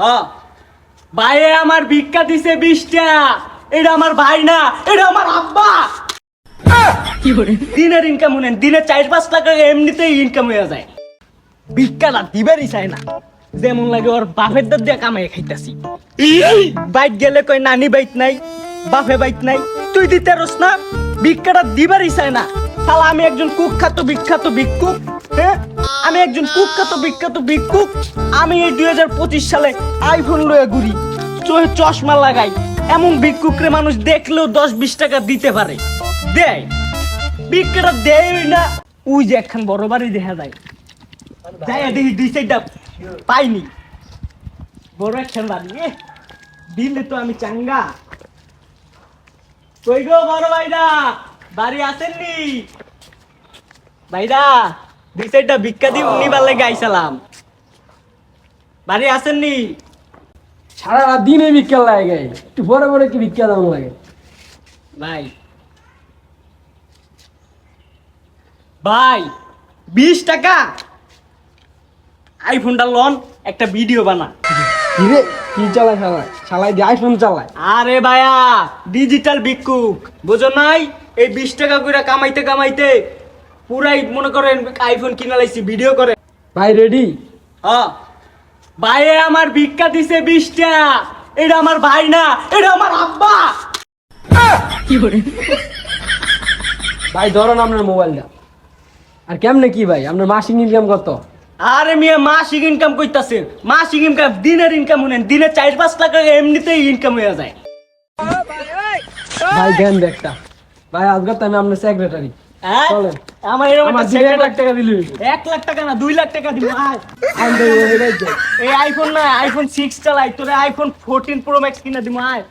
হ্যাঁ ভাই আমার ভিক্ষা দিছে বিশটা এটা আমার ভাই না এটা আমার আব্বা। দিনের ইনকাম দিনে চার পাঁচ টাকা এমনিতেই ইনকাম হয়ে যায়। ভিক্ষাটা দিবারই চায় না। যেমন লাগে ওর বাপের দাদ দিয়ে কামাই খাইতাছি। বাইক গেলে কই নানি বাইক নাই বাপে বাইক নাই তুই দিতে রস না ভিক্ষাটা দিবারই চায় না। শালা আমি একজন কুখ্যাত বিখ্যাত ভিক্ষুক আমি একজন কুখ্যাত, বিখ্যাত ভিক্ষুক। আমি এই দুই হাজার পঁচিশ সালে আইফোন লয়ে ঘুরি। চোখে চশমা লাগাই। এমন ভিক্ষুকরে মানুষ দেখলেও দশ বিশ টাকা দিতে পারে। দেয়। ভিক্ষাটা দেয় না। ওই যে একখান বড় বাড়ি দেখা যায়। যাই দেখি দুই সাইডটা পাইনি। বড় একখান বাড়ি। দিলে তো আমি চাঙ্গা। কই গো বড় ভাইরা বাড়ি আসেননি ভাইরা দুই সাইডটা ভিক্ষা দিয়ে নিবার লাগে আইসালাম। বাড়ি আসেননি সারা রাত দিনে ভিক্ষা লাগে একটু পরে পরে কি ভিক্ষা দাম লাগে? ভাই। ভাই বিশ টাকা। আইফোনটা লন একটা ভিডিও বানা। কি রে কি চালায় শালায় শালায় দিয়ে আইফোন চালায়। আরে ভাইয়া ডিজিটাল ভিক্ষুক। বুঝো নাই? এই বিশ টাকা করে কামাইতে কামাইতে পুরাই মনে করেন আইফোন কিনা লাইছি ভিডিও করে ভাই রেডি হ্যাঁ। ভাইয়ে আমার ভিক্ষা দিছে বিশটা এটা আমার ভাই না এটা আমার আব্বা। ভাই ধরেন আপনার মোবাইলটা আর কেমনে কি ভাই? আপনার মাসিক ইনকাম কত? আরে মিয়া মাসিক ইনকাম করতেছে মাসিক ইনকাম দিনের ইনকাম শুনেন দিনে চার পাঁচ টাকা এমনিতেই ইনকাম হয়ে যায়। ভাই দেন দেখটা ভাই আজকে তো আমি আপনার সেক্রেটারি হ্যাঁ? চলেন। আমার এরকম আমার দিলে এক লাখ টাকা দিলি এক লাখ টাকা না দুই লাখ টাকা দিব আয়। এই আইফোন না আইফোন সিক্স চালাই তোরে আইফোন ফোরটিন প্রো ম্যাক্স কিনা দিব আয়।